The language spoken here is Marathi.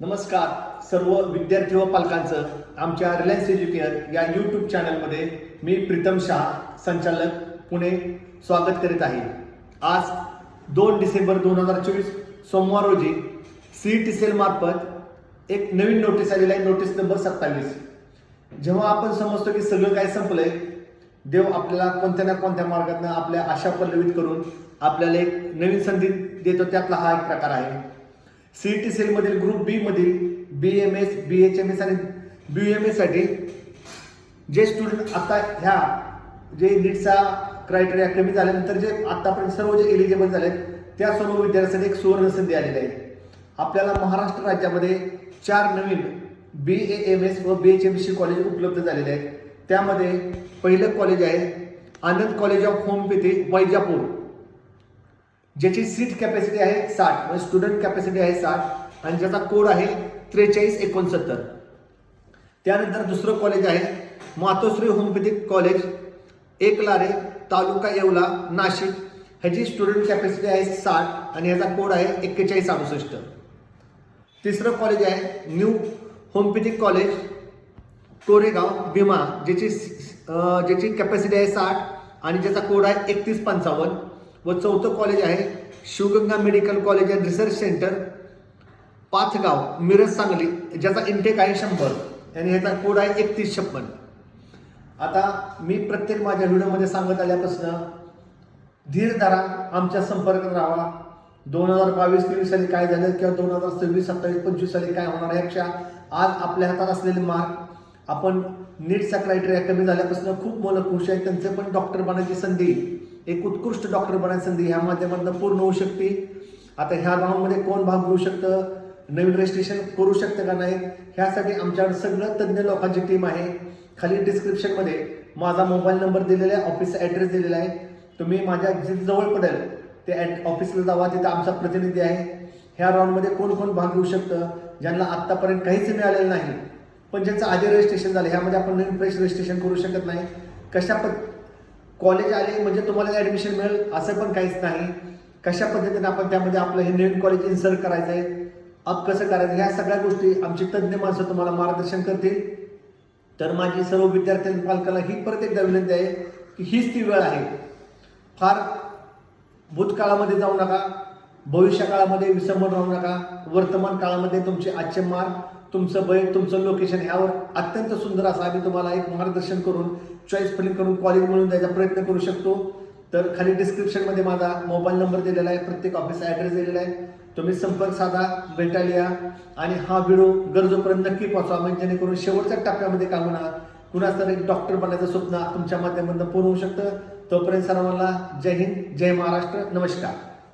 नमस्कार सर्व विद्यार्थी व पालकांचं आमच्या रिलायन्स एज्युकेअर या यूट्यूब चॅनलमध्ये मी प्रीतम शहा संचालक पुणे स्वागत करीत आहे. आज दोन डिसेंबर दोन हजार चोवीस सोमवार रोजी सी टी सेल मार्फत एक नवीन नोटीस आलेली आहे नोटीस नंबर सत्तावीस. जेव्हा आपण समजतो की सगळं काय संपलंय देव आपल्याला कोणत्या ना कोणत्या मार्गातनं आपल्या आशा पल्लवित करून आपल्याला एक नवीन संधी देतो त्यातला हा एक प्रकार आहे. सीईटी सेल मधील ग्रुप बी मधील B M S B H M S आणि बी एम एससाठी जे स्टुडंट आता ह्या जे नीटचा क्रायटेरिया कमी झाल्यानंतर जे आतापर्यंत सर्व जे एलिजिबल झालेत त्या सर्व विद्यार्थ्यांसाठी एक सुवर्ण संधी आलेली आहे. आपल्याला महाराष्ट्र राज्यामध्ये चार नवीन बी ए एम एस व B H M C college उपलब्ध झालेले आहेत. त्यामध्ये पहिलं कॉलेज आहे Anand college of homoeopathy Vaijapur. ज्याची सीट कॅपॅसिटी आहे साठ म्हणजे स्टुडंट कॅपॅसिटी आहे साठ आणि ज्याचा कोड आहे त्रेचाळीस एकोणसत्तर. त्यानंतर दुसरं कॉलेज आहे मातोश्री होमिओपॅथिक कॉलेज एकलारे तालुका येवला नाशिक. ह्याची स्टुडंट कॅपॅसिटी आहे साठ आणि ह्याचा कोड आहे एक्केचाळीस अडुसष्ट. तिसरं कॉलेज आहे new homoeopathic college Koregaon Bhima ज्याची ज्याची कॅपॅसिटी आहे साठ आणि ज्याचा कोड आहे एकतीस पंचावन्न. व चौथं कॉलेज आहे Shivganga medical college and research centre Pathgaon Miraj Sangli ज्याचा इंटेक आहे शंभर. आणि ह्याचा कोड आहे एकतीस छप्पन. आता मी प्रत्येक माझ्या व्हिडिओमध्ये सांगत आल्यापासून धीर धरा आमच्या संपर्कात राहा. दोन हजार बावीस तेवीस साली काय झालं किंवा दोन हजार सव्वीस सत्तावीस पंचवीस साली काय होणार यापेक्षा आज आपल्या हातात असलेले मार्क आपण नीटचा क्रायटेरिया कमी झाल्यापासून खूप मुलं खुश आहेत त्यांचे पण डॉक्टर बनायची संधी एक उत्कृष्ट डॉक्टर बनायची संधी ह्या माध्यमातून पूर्ण होऊ शकते. आता ह्या राऊंडमध्ये कोण भाग घेऊ शकतं? नवीन रजिस्ट्रेशन करू शकतं का नाही? ह्यासाठी आमच्याकडे सगळं तज्ज्ञ लोकांची टीम आहे. खाली डिस्क्रिप्शनमध्ये माझा मोबाईल नंबर दिलेला आहे ऑफिसचा ॲड्रेस दिलेला आहे. तुम्ही माझ्या जिथे जवळ पडेल ते ॲट ऑफिसला जावा तिथं आमचा प्रतिनिधी आहे. ह्या राऊंडमध्ये कोण कोण भाग घेऊ शकतं? ज्यांना आत्तापर्यंत काहीच मिळालेलं नाही. पण ज्यांचं आधी रजिस्ट्रेशन झालं ह्यामध्ये आपण नवीन फ्रेश रजिस्ट्रेशन करू शकत नाही. कशा पद कॉलेज आले म्हणजे तुम्हाला ॲडमिशन मिळेल असं पण काहीच नाही. कशा पद्धतीने आपण त्यामध्ये आपलं हे नवीन कॉलेज इन्सर्ट करायचं आहे अप कसं करायचं ह्या सगळ्या गोष्टी आमची तज्ज्ञ माणसं तुम्हाला मार्गदर्शन करतील. तर माझी सर्व विद्यार्थी पालकाला ही परत एकदा विनंती आहे की हीच ती वेळ आहे. फार भूतकाळामध्ये जाऊ नका भविष्य काळामध्ये राहू नका वर्तमान काळामध्ये तुमचे आजचे मार्क तुमचं वय तुमचं लोकेशन ह्यावर अत्यंत सुंदर असं आम्ही तुम्हाला एक मार्गदर्शन करून चॉईस फिलिंग करून कॉलेज मिळून द्यायचा प्रयत्न करू शकतो. तर खाली डिस्क्रिप्शनमध्ये माझा मोबाईल नंबर दिलेला आहे प्रत्येक ऑफिसचा ॲड्रेस दिलेला आहे. तुम्ही संपर्क साधा भेटायला या आणि हा व्हिडिओ गरजोपर्यंत नक्की पोहोचवा म्हणजे जेणेकरून शेवटच्या टप्प्यामध्ये का होणार कुणाच तर एक डॉक्टर बनायचं स्वप्न तुमच्या माध्यमातून पूर्ण होऊ शकतं. तोपर्यंत सर्वांना जय हिंद जय महाराष्ट्र. नमस्कार.